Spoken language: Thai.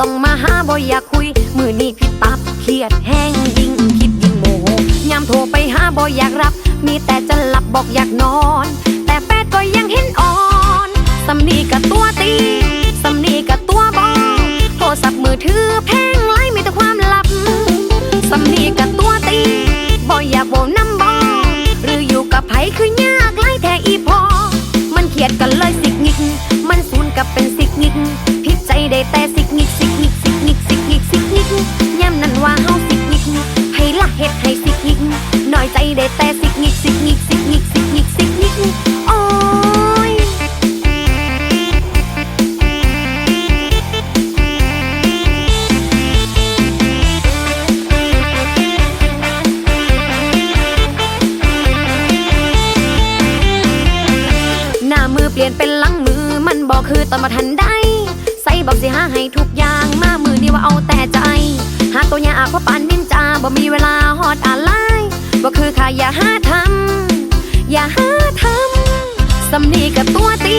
ต้องมาหาบ่อยากคุย มือนี้พี่ปับเครียดแห้งยิ่งคิดยิ่งโมโหยามโทรไปหาบ่อยากรับ มีแต่จะหลับบอกอยากนอน แต่แฟนก็ยังเห็นอ่อนสำนีกับตัวตีสำนีกับตัวบองโทรศัพท์มือถือแพงไล่มีแต่ความลับสำนีกับตัวตีบ่อยากบอกน้ำบอหรืออยู่กับไผคือยา เฮ็ดให้สิกงิกน้อยใจได้แต่สิกงิกสิกงิกสิกงิกสิกงิกสิกงิกโอ้ยหน้ามือเปลี่ยนเป็นหลังมือมันบอกคือตอนมาทันได้ ใส่บอกสิหาให้ทุกอย่างมามือนี่ว่าเอาแต่ใจ หาตัวยาอาเพราะปานนินจาบ่มีเวลาฮอดอะไรบ่คือข้าอย่าหาทำอย่าหาทำสำนีกับตัวตี